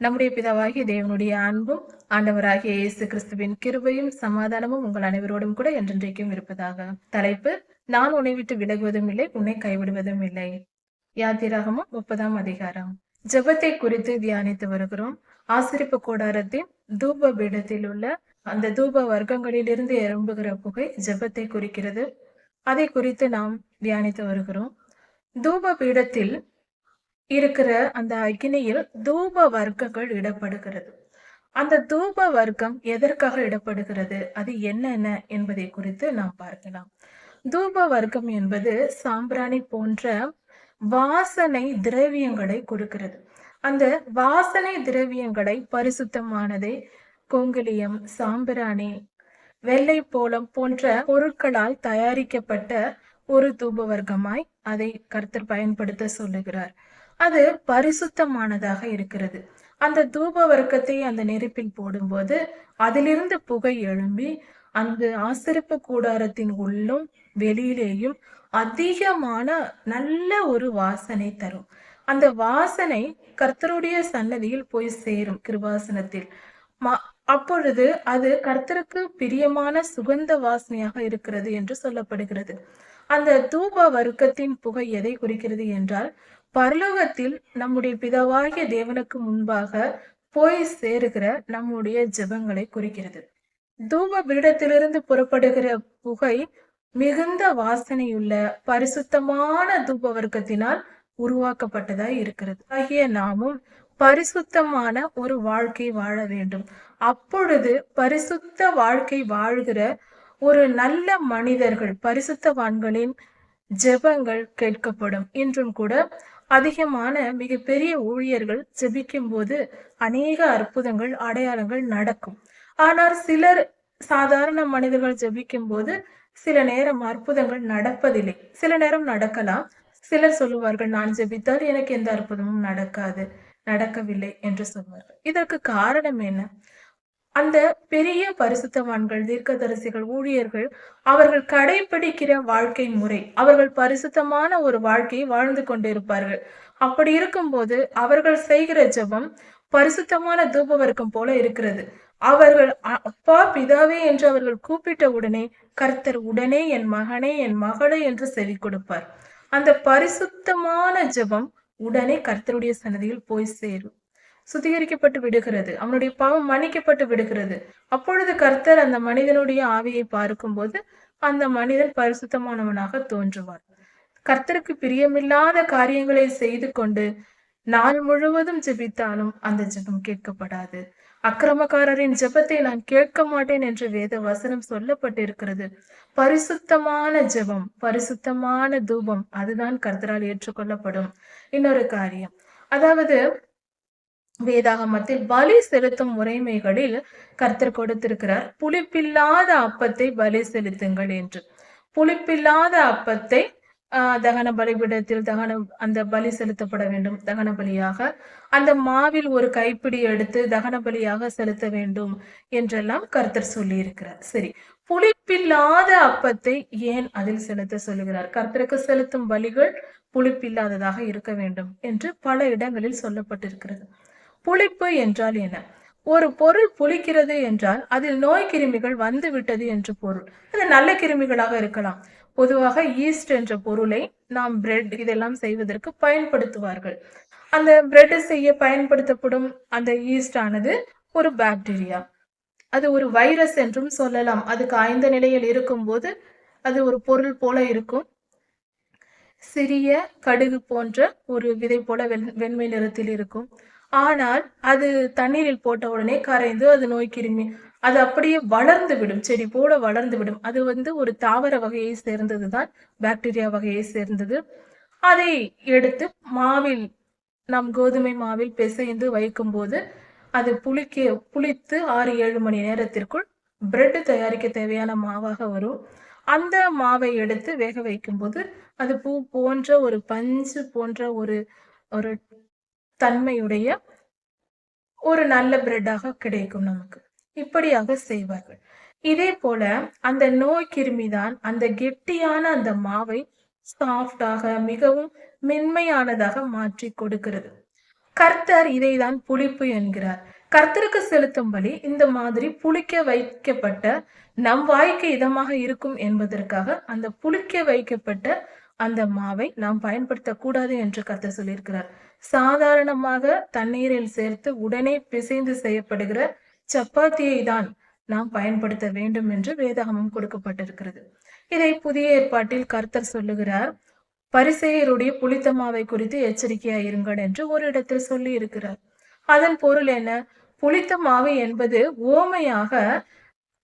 நம்முடைய பிதாவாகிய தேவனுடைய அன்பும் ஆண்டவராகிய இயேசு கிறிஸ்துவின் கிருபையும் சமாதானமும் உங்கள் அனைவரோடும் கூட என்றென்றைக்கும் இருப்பதாக. தலைப்பு நான் உன்னை விட்டு விலகுவதும் இல்லை உன்னை கைவிடுவதும் இல்லை. யாத்திராகமும் முப்பதாம் அதிகாரம். ஜெபத்தை குறித்து தியானித்து வருகிறோம். ஆசிரிப்பு கூடாரத்தின் தூப பீடத்தில் உள்ள அந்த தூப வர்க்கங்களிலிருந்து எறும்புகிற புகை ஜெபத்தை குறிக்கிறது. அதை குறித்து நாம் தியானித்து வருகிறோம். தூப பீடத்தில் இருக்கிற அந்த அக்னியில் தூப வர்க்கங்கள் இடப்படுகிறது. அந்த தூப வர்க்கம் எதற்காக இடப்படுகிறது? அது என்னென்ன என்பதை குறித்து நாம் பார்க்கலாம். தூப வர்க்கம் என்பது சாம்பிராணி போன்ற வாசனை திரவியங்களை கொடுக்கிறது. அந்த வாசனை திரவியங்களை பரிசுத்தமானதை குங்குலியம் சாம்பிராணி வெள்ளை போலம் போன்ற பொருட்களால் தயாரிக்கப்பட்ட ஒரு தூப வர்க்கமாய் அதை கருத்தர் பயன்படுத்த சொல்லுகிறார். அது பரிசுத்தமானதாக இருக்கிறது. அந்த தூப வர்க்கத்தை அந்த நெருப்பில் போடும்போது அதிலிருந்து புகை எழும்பி அந்த ஆசிரிப்பு கூடாரத்தின் உள்ளும் வெளியிலேயும் அதிகமான நல்ல ஒரு வாசனை தரும். அந்த வாசனை கர்த்தருடைய சன்னதியில் போய் சேரும் கிருபாசனத்தில். ம- அப்பொழுது அது கர்த்தருக்கு பிரியமான சுகந்த வாசனையாக இருக்கிறது என்று சொல்லப்படுகிறது. அந்த தூப வர்க்கத்தின் புகை எதை குறிக்கிறது என்றால் பரலோகத்தில் நம்முடைய பிதாவாகிய தேவனுக்கு முன்பாக போய் சேருகிற நம்முடைய ஜெபங்களை குறிக்கிறது. தூப பீடத்திலிருந்து புறப்படுகிற புகை மிகுந்த வாசனையுள்ள பரிசுத்தமான தூப வர்க்கத்தினால் உருவாக்கப்பட்டதாய் இருக்கிறது. ஆகிய நாமும் பரிசுத்தமான ஒரு வாழ்க்கை வாழ வேண்டும். அப்பொழுது பரிசுத்த வாழ்க்கை வாழ்கிற ஒரு நல்ல மனிதர்கள் பரிசுத்தவான்களின் ஜெபங்கள் கேட்கப்படும். இன்றும் கூட அதிகமான மிகப்பெரிய ஊழியர்கள் ஜெபிக்கும் போது அநேக அற்புதங்கள் அடையாளங்கள் நடக்கும். ஆனால் சிலர் சாதாரண மனிதர்கள் ஜெபிக்கும் போது சில நேரம் அற்புதங்கள் நடப்பதில்லை. சில நேரம் நடக்கலாம். சிலர் சொல்லுவார்கள் நான் ஜெபித்தால் எனக்கு எந்த அற்புதமும் நடக்காது நடக்கவில்லை என்று சொல்வார்கள். இதற்கு காரணம் என்ன? அந்த பெரிய பரிசுத்தவான்கள் தீர்க்கதரிசிகள் ஊழியர்கள் அவர்கள் கடைபிடிக்கிற வாழ்க்கை முறை அவர்கள் பரிசுத்தமான ஒரு வாழ்க்கையை வாழ்ந்து கொண்டிருப்பார்கள். அப்படி இருக்கும்போது அவர்கள் செய்கிற ஜெபம் பரிசுத்தமான தூபவர்க்கம் போல இருக்கிறது. அவர்கள் அப்பா பிதாவே என்று அவர்கள் கூப்பிட்ட உடனே கர்த்தர் உடனே என் மகனே என் மகளே என்று செவி கொடுப்பார். அந்த பரிசுத்தமான ஜெபம் உடனே கர்த்தருடைய சன்னதியில் போய் சேரும். சுத்திகரிக்கப்பட்டு விடுகிறது. அவனுடைய பாவம் மன்னிக்கப்பட்டு விடுகிறது. அப்பொழுது கர்த்தர் அந்த மனிதனுடைய ஆவியை பார்க்கும்போது அந்த மனிதன் பரிசுத்தமானவனாக தோன்றுவார். கர்த்தருக்கு பிரியமில்லாத காரியங்களை செய்து கொண்டு நாள் முழுவதும் ஜெபித்தாலும் அந்த ஜெபம் கேட்கப்படாது. அக்கிரமக்காரரின் ஜெபத்தை நான் கேட்க மாட்டேன் என்று வேத வசனம் சொல்லப்பட்டிருக்கிறது. பரிசுத்தமான ஜெபம் பரிசுத்தமான தூபம் அதுதான் கர்த்தரால் ஏற்றுக்கொள்ளப்படும். இன்னொரு காரியம். அதாவது வேதாகமத்தில் பலி செலுத்தும் முறைமைகளில் கர்த்தர் கொடுத்திருக்கிறார் புளிப்பில்லாத அப்பத்தை பலி செலுத்துங்கள் என்று. புளிப்பில்லாத அப்பத்தை தகன பலிபீடத்தில் தகன அந்த பலி செலுத்தப்பட வேண்டும் தகன பலியாக. அந்த மாவில் ஒரு கைப்பிடி எடுத்து தகன பலியாக செலுத்த வேண்டும் என்றெல்லாம் கர்த்தர் சொல்லி இருக்கிறார் சரி புளிப்பில்லாத அப்பத்தை ஏன் அதில் செலுத்த சொல்லுகிறார்? கர்த்தருக்கு செலுத்தும் பலிகள் புளிப்பில்லாததாக இருக்க வேண்டும் என்று பல இடங்களில் சொல்லப்பட்டிருக்கிறது. புளிப்பு என்றால் என்ன? ஒரு பொருள் புளிக்கிறது என்றால் அதில் நோய் கிருமிகள் வந்து விட்டது என்று பொருள். அது நல்ல கிருமிகளாக இருக்கலாம். பொதுவாக ஈஸ்ட் என்ற பொருளை நாம் பிரெட் இதெல்லாம் செய்வதற்கு பயன்படுத்துவார்கள். அந்த பிரெட் செய்ய பயன்படுத்தப்படும் அந்த ஈஸ்ட் ஆனது ஒரு பாக்டீரியா அது ஒரு வைரஸ் என்றும் சொல்லலாம். அது காய்ந்த நிலையில் இருக்கும்போது அது ஒரு பொருள் போல இருக்கும். சிறிய கடுகு போன்ற ஒரு விதை போல வெண் வெண்மை நிறத்தில் இருக்கும். ஆனால் அது தண்ணீரில் போட்ட உடனே கரைந்து அது நோய் கிருமி. அது அப்படியே வளர்ந்து விடும். செடி போல வளர்ந்து விடும். அது வந்து ஒரு தாவர வகையை சேர்ந்தது தான் பாக்டீரியா வகையை சேர்ந்தது. அதை எடுத்து மாவில் நாம் கோதுமை மாவில் பிசைந்து வைக்கும்போது அது புளிக்க புளித்து ஆறு ஏழு மணி நேரத்திற்குள் பிரெட் தயாரிக்க தேவையான மாவாக வரும். அந்த மாவை எடுத்து வேக வைக்கும்போது அது பூ போன்ற ஒரு பஞ்சு போன்ற ஒரு ஒரு தன்மையுடைய ஒரு நல்ல பிரெட்டாக கிடைக்கும் நமக்கு. இப்படியாக செய்வார்கள். இதே போல அந்த நோய் கிருமிதான் அந்த கெட்டியான அந்த மாவை சாஃப்டாக மிகவும் மென்மையானதாக மாற்றி கொடுக்கிறது. கர்த்தர் இதைதான் புளிப்பு என்கிறார். கர்த்தருக்கு செலுத்தும் பலி இந்த மாதிரி புளிக்க வைக்கப்பட்ட நம் வாய்க்கு இதமாக இருக்கும் என்பதற்காக அந்த புளிக்க வைக்கப்பட்ட அந்த மாவை நாம் பயன்படுத்தக்கூடாது என்று கருத்து சொல்லியிருக்கிறார். சாதாரணமாக தண்ணீரில் சேர்த்து உடனே பிசைந்து செய்யப்படுகிற சப்பாத்தியை தான் நாம் பயன்படுத்த வேண்டும் என்று வேதாகமம் கொடுக்கப்பட்டிருக்கிறது. இதை புதிய ஏற்பாட்டில் கர்த்தர் சொல்லுகிறார். பரிசெயருடைய புளித்த மாவை குறித்து எச்சரிக்கையா இருங்கள் என்று ஒரு இடத்தில் சொல்லி இருக்கிறார் அதன் பொருள் என்ன? புளித்த மாவு என்பது ஓமையாக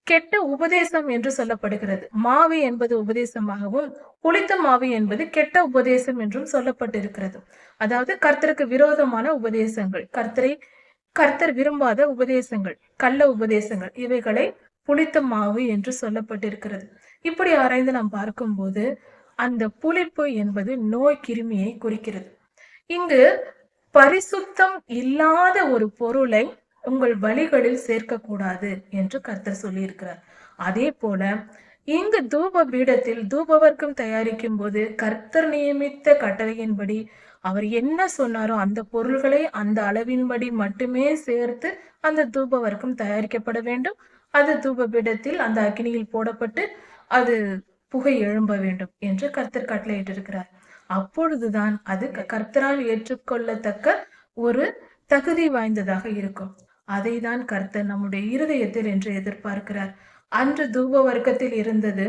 கெட்ட உபதேசம் என்று சொல்லப்படுகிறது. மாவு என்பது உபதேசமாகவும் புளித்த மாவு என்பது கெட்ட உபதேசம் என்றும் சொல்லப்பட்டிருக்கிறது. அதாவது கர்த்தருக்கு விரோதமான உபதேசங்கள் கர்த்தரை கர்த்தர் விரும்பாத உபதேசங்கள் கள்ள உபதேசங்கள் இவைகளை புளித்த மாவு என்று சொல்லப்பட்டிருக்கிறது. இப்படி ஆராய்ந்து நாம் பார்க்கும்போது அந்த புளிப்பு என்பது நோய் கிருமியை குறிக்கிறது. இங்கு பரிசுத்தம் இல்லாத ஒரு பொருளை உங்கள் வழிகளில் சேர்க்கக்கூடாது என்று கர்த்தர் சொல்லியிருக்கிறார். அதே போல இங்கு தூப பீடத்தில் தூபவர்க்கம் தயாரிக்கும் போது கர்த்தர் நியமித்த கட்டளையின்படி அவர் என்ன சொன்னாரோ அந்த பொருள்களை அந்த அளவின்படி மட்டுமே சேர்த்து அந்த தூப வர்க்கம் தயாரிக்கப்பட வேண்டும். அது தூப பீடத்தில் அந்த அக்னியில் போடப்பட்டு அது புகை எழும்ப வேண்டும் என்று கர்த்தர் கட்டளையிட்டிருக்கிறார். அப்பொழுதுதான் அது க- கர்த்தரால் ஏற்றுக்கொள்ளத்தக்க ஒரு தகுதி வாய்ந்ததாக இருக்கும். அதை தான் கர்த்தர் நம்முடைய இருதயத்தில் என்று எதிர்பார்க்கிறார். அன்று தூப வர்க்கத்தில் இருந்தது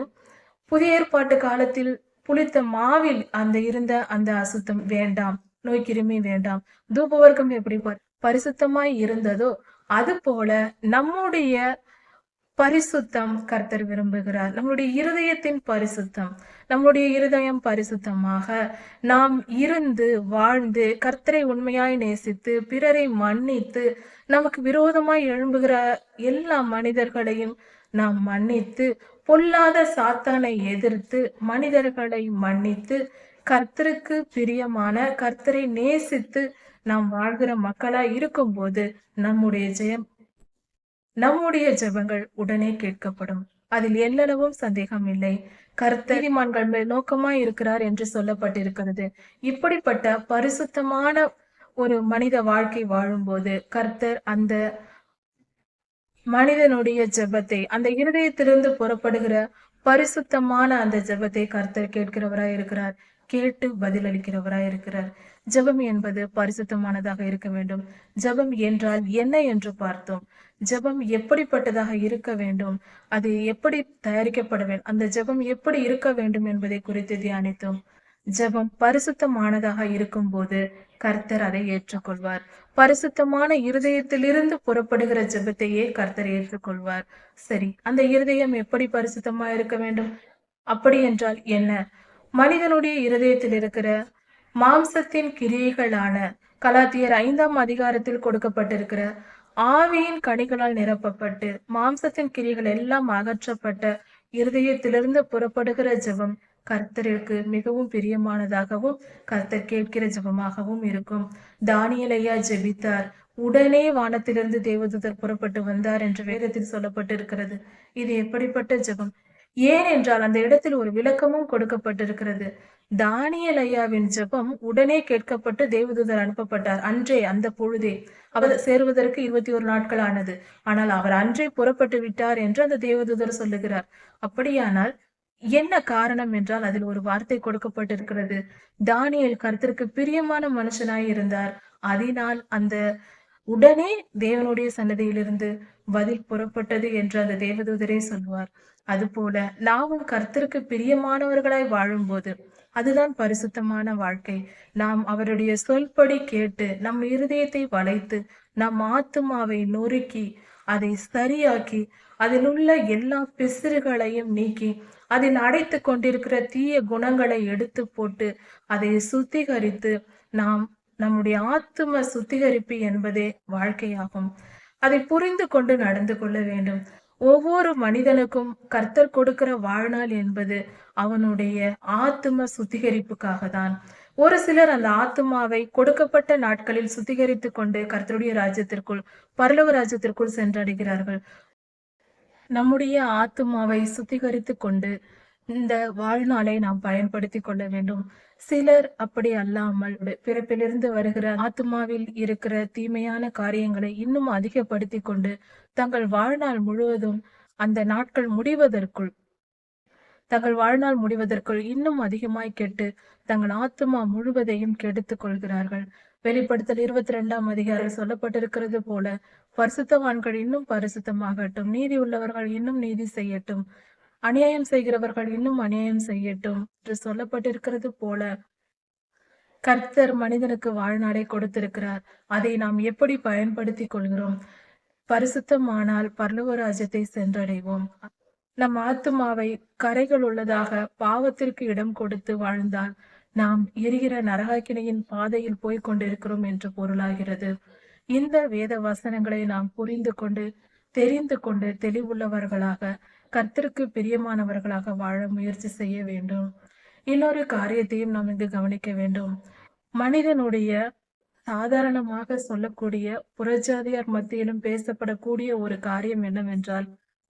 புதிய ஏற்பாட்டு காலத்தில் புளித்த மாவில் அந்த இருந்த அந்த அசுத்தம் வேண்டாம் நோய் கிருமி வேண்டாம். தூப வர்க்கம் எப்படி ப- பரிசுத்தமாய் இருந்ததோ அது போல நம்முடைய பரிசுத்தம் கர்த்தர் விரும்புகிறார். நம்முடைய இருதயத்தின் பரிசுத்தம் நம்முடைய இருதயம் பரிசுத்தமாக நாம் இருந்து வாழ்ந்து கர்த்தரை உண்மையாய் நேசித்து பிறரை மன்னித்து நமக்கு விரோதமாய் எழும்புகிற எல்லா மனிதர்களையும் நாம் மன்னித்து பொல்லாத சாத்தானை எதிர்த்து மனிதர்களை மன்னித்து கர்த்தருக்கு பிரியமான கர்த்தரை நேசித்து நாம் வாழ்கிற மக்களாய் இருக்கும்போது நம்முடைய ஜெயம் நம்முடைய ஜெபங்கள் உடனே கேட்கப்படும். அதில் எல்லளவும் சந்தேகம் இல்லை. கர்த்தர் மேல் நோக்கமாய் இருக்கிறார் என்று சொல்லப்பட்டிருக்கிறது. இப்படிப்பட்ட பரிசுத்தமான ஒரு மனித வாழ்க்கை வாழும்போது கர்த்தர் அந்த மனிதனுடைய ஜெபத்தை அந்த இருதயத்திலிருந்து புறப்படுகிற பரிசுத்தமான அந்த ஜெபத்தை கர்த்தர் கேட்கிறவராய் இருக்கிறார். கேட்டு பதிலளிக்கிறவராய் இருக்கிறார். ஜெபம் என்பது பரிசுத்தமானதாக இருக்க வேண்டும். ஜெபம் என்றால் என்ன என்று பார்த்தோம். ஜெபம் எப்படிப்பட்டதாக இருக்க வேண்டும்? அது எப்படி தயாரிக்கப்பட வேண்டும்? அந்த ஜெபம் எப்படி இருக்க வேண்டும் என்பதை குறித்து தியானித்தோம். ஜெபம் பரிசுத்தமானதாக இருக்கும் போது கர்த்தர் அதை ஏற்றுக்கொள்வார். பரிசுத்தமான இருதயத்திலிருந்து புறப்படுகிற ஜெபத்தையே கர்த்தர் ஏற்றுக்கொள்வார். சரி அந்த இருதயம் எப்படி பரிசுத்தமா இருக்க வேண்டும்? அப்படி என்றால் என்ன? மனிதனுடைய இருதயத்தில் இருக்கிற மாம்சத்தின் கிரியைகளான கலாத்தியர் ஐந்தாம் அதிகாரத்தில் கொடுக்கப்பட்டிருக்கிற ஆவியின் கனிகளால் நிரப்பப்பட்டு மாம்சத்தின் கிரிகள் எல்லாம் அகற்றப்பட்ட இருதயத்திலிருந்து புறப்படுகிற ஜெபம் கர்த்தருக்கு மிகவும் பிரியமானதாகவும் கர்த்தர் கேட்கிற ஜெபமாகவும் இருக்கும். தானியலையா ஜெபித்தார். உடனே வானத்திலிருந்து தேவதூதர் புறப்பட்டு வந்தார் என்று வேதத்தில் சொல்லப்பட்டிருக்கிறது. இது எப்படிப்பட்ட ஜெபம்? ஏன் என்றால் அந்த இடத்தில் ஒரு விளக்கமும் கொடுக்கப்பட்டிருக்கிறது. தானியல் ஐயாவின் ஜெபம் உடனே கேட்கப்பட்டு தேவதூதர் அனுப்பப்பட்டார். அன்றே அந்த பொழுதே. அவர் சேருவதற்கு இருபத்தி ஒரு நாட்கள் ஆனது. ஆனால் அவர் அன்றே புறப்பட்டு விட்டார் என்று அந்த தேவதூதர் சொல்லுகிறார். அப்படியானால் என்ன காரணம் என்றால் அதில் ஒரு வார்த்தை கொடுக்கப்பட்டிருக்கிறது. தானியல் கருத்திற்கு பிரியமான மனுஷனாய் இருந்தார். அதனால் அந்த உடனே தேவனுடைய சன்னதியிலிருந்து பதில் புறப்பட்டது என்று அந்த தேவதூதரே சொல்வார் அதுபோல நாமும் கர்த்தருக்கு பிரியமானவர்களாய் வாழும்போது அதுதான் பரிசுத்தமான வாழ்க்கை. நாம் அவருடைய சொல்படி கேட்டு நம் இருதயத்தை வளைத்து நம் ஆத்துமாவை நொறுக்கி அதை சரியாக்கி அதில் உள்ள எல்லா பிசிறுகளையும் நீக்கி அதில் அடைத்து கொண்டிருக்கிற தீய குணங்களை எடுத்து போட்டு அதை சுத்திகரித்து நாம் நம்முடைய ஆத்தும சுத்திகரிப்பு என்பதே வாழ்க்கையாகும். அதை புரிந்து கொண்டு நடந்து கொள்ள வேண்டும். ஒவ்வொரு மனிதனுக்கும் கர்த்தர் கொடுக்கிற வாழ்நாள் என்பது அவனுடைய ஆத்தும சுத்திகரிப்புக்காக தான் ஒரு சிலர் அந்த ஆத்துமாவை கொடுக்கப்பட்ட நாட்களில் சுத்திகரித்து கொண்டு கர்த்தருடைய ராஜ்யத்திற்குள் பரலோக ராஜ்யத்திற்குள் சென்றடைகிறார்கள். நம்முடைய ஆத்துமாவை சுத்திகரித்து கொண்டு இந்த வாழ்நாளை நாம் பயன்படுத்தி கொள்ள வேண்டும். சிலர் அப்படி அல்லாமல் பிறப்பிலிருந்து வருகிற ஆத்மாவில் இருக்கிற தீமையான காரியங்களை இன்னும் அதிகப்படுத்தி கொண்டு தங்கள் வாழ்நாள் முழுவதும் அந்த நாட்கள் முடிவதற்குள் தங்கள் வாழ்நாள் முடிவதற்குள் இன்னும் அதிகமாய் கெட்டு தங்கள் ஆத்மா முழுவதையும் கெடுத்துக் கொள்கிறார்கள். வெளிப்படுத்தல் இருபத்தி ரெண்டாம் அதிகாரம் சொல்லப்பட்டிருக்கிறது போல பரிசுத்தவான்கள் இன்னும் பரிசுத்தமாகட்டும் நீதி உள்ளவர்கள் இன்னும் நீதி செய்யட்டும். அநியாயம் செய்கிறவர்கள் இன்னும் அநியாயம் செய்யட்டும் என்று சொல்லப்பட்டிருக்கிறது போல கர்த்தர் மனிதனுக்கு வாழ்நாளை கொடுத்திருக்கிறார். அதை நாம் எப்படி பயன்படுத்திக் கொள்கிறோம்? பரிசுத்தமானால் பரலோக ராஜ்யத்தை சென்றடைவோம். நம் ஆத்துமாவை கரைகள் உள்ளதாக பாவத்திற்கு இடம் கொடுத்து வாழ்ந்தால் நாம் எரிகிற நரகாக்கினையின் பாதையில் போய்க் கொண்டிருக்கிறோம் என்று பொருளாகிறது. இந்த வேத வசனங்களை நாம் புரிந்து கொண்டு தெரிந்து கொண்டு தெளிவுள்ளவர்களாக கர்த்தருக்கு பிரியமானவர்களாக வாழ முயற்சி செய்ய வேண்டும். இன்னொரு காரியத்தையும் நாம் இங்கு கவனிக்க வேண்டும். மனிதனுடைய சாதாரணமாக சொல்லக்கூடிய புறஜாதியார் மத்தியிலும் பேசப்படக்கூடிய ஒரு காரியம் என்னவென்றால்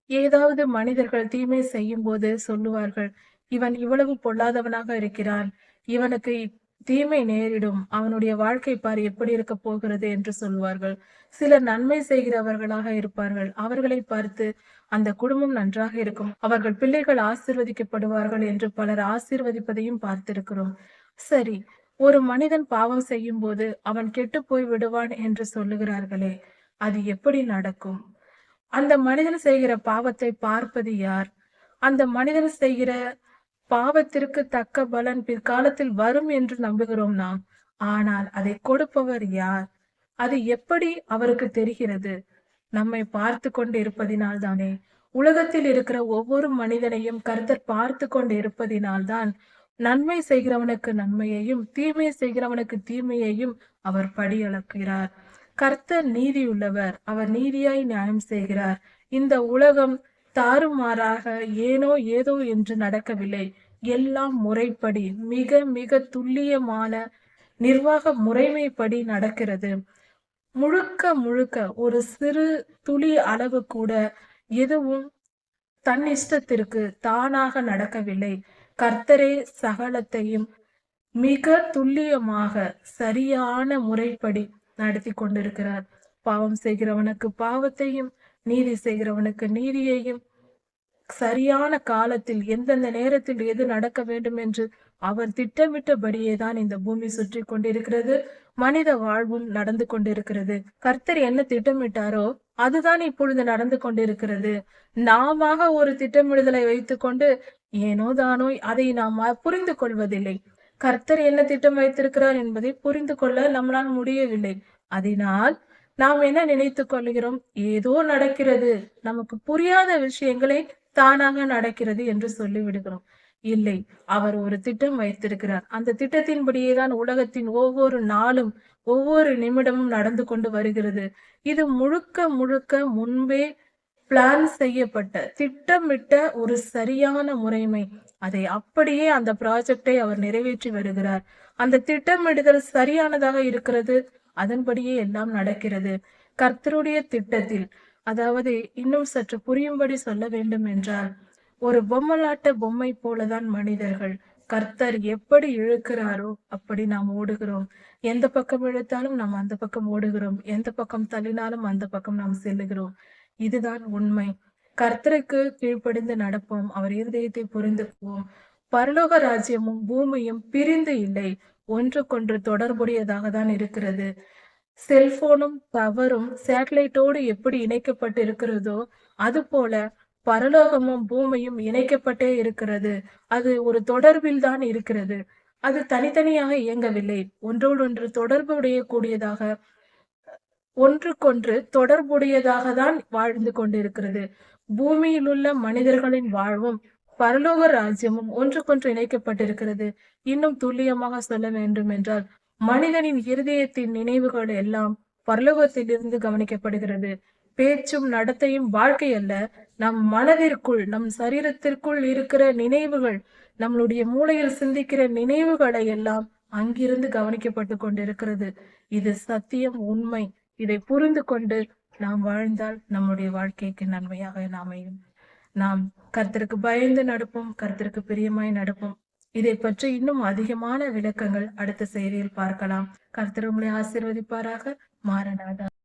ஏதாவது மனிதர்கள் தீமை செய்யும் போது சொல்லுவார்கள் இவன் இவ்வளவு பொல்லாதவனாக இருக்கிறான். இவனுக்கு தீமை நேரிடும். அவனுடைய வாழ்க்கை பார் எப்படி இருக்க போகிறது என்று சொல்வார்கள். சிலர் நன்மை செய்கிறவர்களாக இருப்பார்கள். அவர்களை பார்த்து அந்த குடும்பம் நன்றாக இருக்கும். அவர்கள் பிள்ளைகள் ஆசிர்வதிக்கப்படுவார்கள் என்று பலர் ஆசிர்வதிப்பதையும் பார்த்திருக்கிறோம். சரி ஒரு மனிதன் பாவம் செய்யும் போது அவன் கெட்டு போய் விடுவான் என்று சொல்லுகிறார்களே அது எப்படி நடக்கும்? அந்த மனிதன் செய்கிற பாவத்தை பார்ப்பது யார்? அந்த மனிதன் செய்கிற பாவத்திற்கு தக்க பலன் பிற்காலத்தில் வரும் என்று நம்புகிறோம் நாம். ஆனால் அதை கொடுப்பவர் யார்? அது எப்படி அவருக்கு தெரிகிறது? நம்மை பார்த்து கொண்டு இருப்பதினால் தானே உலகத்தில் இருக்கிற ஒவ்வொரு மனிதனையும் கருத்தர் பார்த்து கொண்டு இருப்பதினால்தான் நன்மை செய்கிறவனுக்கு நன்மையையும் தீமை செய்கிறவனுக்கு தீமையையும் அவர் படியளக்கிறார். கர்த்தர் நீதியுள்ளவர். அவர் நீதியாய் நியாயம் செய்கிறார். இந்த உலகம் தாறுமாறாக ஏனோ ஏதோ என்று நடக்கவில்லை. எல்லாம் முறைப்படி மிக மிக துல்லியமான நிர்வாக முறைமைப்படி நடக்கிறது. முழுக்க முழுக்க ஒரு சிறு துளி அளவு கூட எதுவும் தன் இஷ்டத்திற்கு தானாக நடக்கவில்லை. கர்த்தரே சகலத்தையும் மிக துல்லியமாக சரியான முறைப்படி நடத்தி கொண்டிருக்கிறார். பாவம் செய்கிறவனுக்கு பாவத்தையும் நீதி செய்கிறவனுக்கு நீதியையும் சரியான காலத்தில் எந்தெந்த நேரத்தில் எது நடக்க வேண்டும் என்று அவர் திட்டமிட்டபடியே தான் இந்த பூமி சுற்றி கொண்டிருக்கிறது. மனித வாழ்வும் நடந்து கொண்டிருக்கிறது. கர்த்தர் என்ன திட்டமிட்டாரோ அதுதான் இப்பொழுது நடந்து கொண்டிருக்கிறது. நாம ஒரு திட்டமிடுதலை வைத்துக்கொண்டு ஏனோ தானோ அதை நாம் புரிந்து கொள்வதில்லை. கர்த்தர் என்ன திட்டம் வைத்திருக்கிறார் என்பதை புரிந்து கொள்ள நம்மளால் முடியவில்லை. அதனால் நாம் என்ன நினைத்துக் கொள்கிறோம்? ஏதோ நடக்கிறது. நமக்கு புரியாத விஷயங்களை தானாக நடக்கிறது என்று சொல்லி விடுகிறோம் இல்லை அவர் ஒரு திட்டம் வைத்திருக்கிறார். அந்த திட்டத்தின்படியே தான் உலகத்தின் ஒவ்வொரு நாளும் ஒவ்வொரு நிமிடமும் நடந்து கொண்டு வருகிறது. இது முழுக்க முழுக்க முன்பே பிளான் செய்யப்பட்ட திட்டமிட்ட ஒரு சரியான முறைமை. அதை அப்படியே அந்த ப்ராஜெக்டை அவர் நிறைவேற்றி வருகிறார். அந்த திட்டமிடுதல் சரியானதாக இருக்கிறது? அதன்படியே எல்லாம் நடக்கிறது. கர்த்தருடைய திட்டத்தில் அதாவது இன்னும் சற்று புரியும்படி சொல்ல வேண்டும் என்றால் ஒரு பொம்மலாட்ட பொம்மை போலதான் மனிதர்கள். கர்த்தர் எப்படி இழுக்கிறாரோ அப்படி நாம் ஓடுகிறோம். எந்த பக்கம் இழுத்தாலும் நாம் அந்த பக்கம் ஓடுகிறோம். எந்த பக்கம் தள்ளினாலும் அந்த பக்கம் நாம் செல்லுகிறோம். இதுதான் உண்மை. கர்த்தருக்கு கீழ்ப்படிந்து நடப்போம். அவர் இருதயத்தை புரிந்துக்குவோம். பரலோக ராஜ்யமும் பூமியும் பிரிந்து இல்லை. ஒன்றுக்கொன்று தொடர்புடையதாக தான் இருக்கிறது. செல்போனும் டவரும் சேட்டலைட்டோடு எப்படி இணைக்கப்பட்டு இருக்கிறதோ அது போல பரலோகமும் பூமியும் இணைக்கப்பட்டே இருக்கிறது. அது ஒரு தொடர்பில் தான் இருக்கிறது. அது தனித்தனியாக இயங்கவில்லை. ஒன்றோடொன்று தொடர்புடைய கூடியதாக ஒன்றுக்கொன்று தொடர்புடையதாக தான் வாழ்ந்து கொண்டிருக்கிறது. பூமியில் உள்ள மனிதர்களின் வாழ்வும் பரலோக ராஜ்யமும் ஒன்றுக்கொன்று இணைக்கப்பட்டிருக்கிறது. இன்னும் துல்லியமாக சொல்ல வேண்டும் என்றால் மனிதனின் இருதயத்தின் நினைவுகள் எல்லாம் பரலோகத்திலிருந்து கவனிக்கப்படுகிறது. பேச்சும் நடத்தையும் வாழ்க்கை அல்ல நம் மனதிற்குள் நம் சரீரத்திற்குள் இருக்கிற நினைவுகள் நம்மளுடைய மூளையில் சிந்திக்கிற நினைவுகளை எல்லாம் அங்கிருந்து கவனிக்கப்பட்டு கொண்டிருக்கிறது. இது சத்தியம் உண்மை. இதை புரிந்து கொண்டு நாம் வாழ்ந்தால் நம்முடைய வாழ்க்கைக்கு நன்மையாக அமையும். நாம் கர்த்தருக்கு பயந்து நடப்போம் கர்த்தருக்கு பிரியமாய் நடப்போம். இதை பற்றி இன்னும் அதிகமான விளக்கங்கள் அடுத்த செய்தியில் பார்க்கலாம். கர்த்தர் உங்களை ஆசீர்வதிப்பாராக. மாறனாதா.